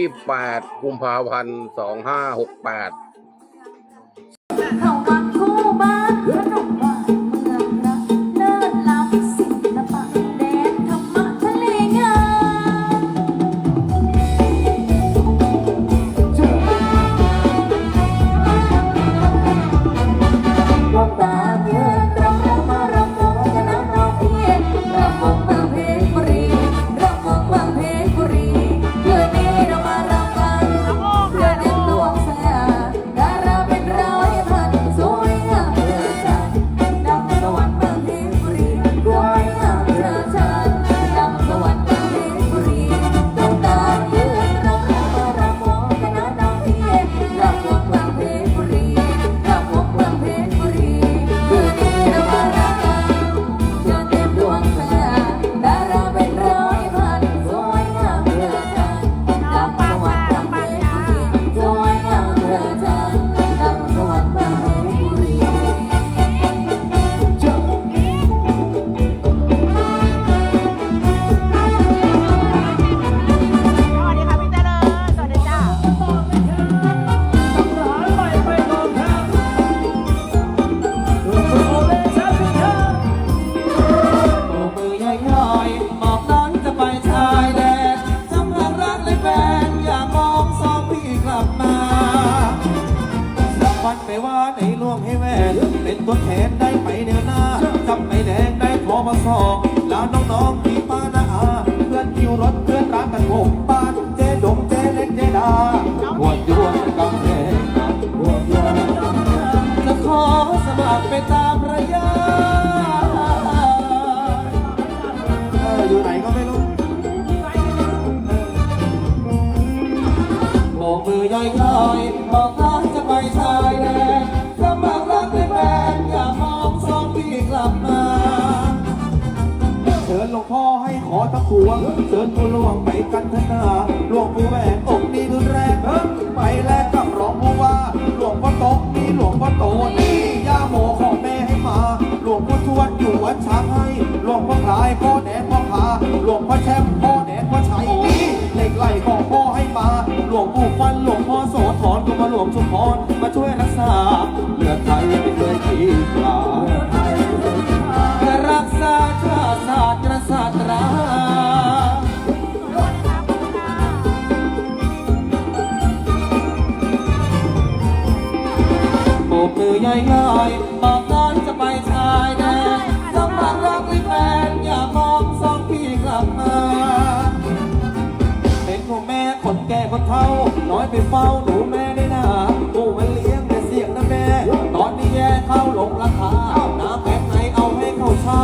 ที่ 8 กุมภาพันธ์ 2568 ตัวแทนได้ไปแนวหน้าจำไปแดงได้พอมาสอแล้วน้องๆพี่ป้านาอาเพื่อนคิวรถเพื่อนรักกันโบป้าเจดงเจ๊เล็กเจ๊ดาหัวยวนกำแพงหัวยวนจะขอสมัครไปตามระยะอยู่ไหนก็ไม่รู้โบกมือย่อยๆบอกว่าจะไปทาง ควงเชิญผู้ระวังไปกันทนาหลวงปู่แหวนโอ ง่ายง่าบอกน้องจะไปชายแดนสมัครรักม่แฟนอย่ามองสองพี่กลับมา เป็นพ่อแม่คนแก่คนเฒ่า น้อยไปเฝ้าหนูแม่ได้นาตู้มันเลี้ยงแต่เสียงนะแม่ ตอนนี้แย่เข้าหลงราคาน้าแป๊บไหนเอาให้เขาเช่า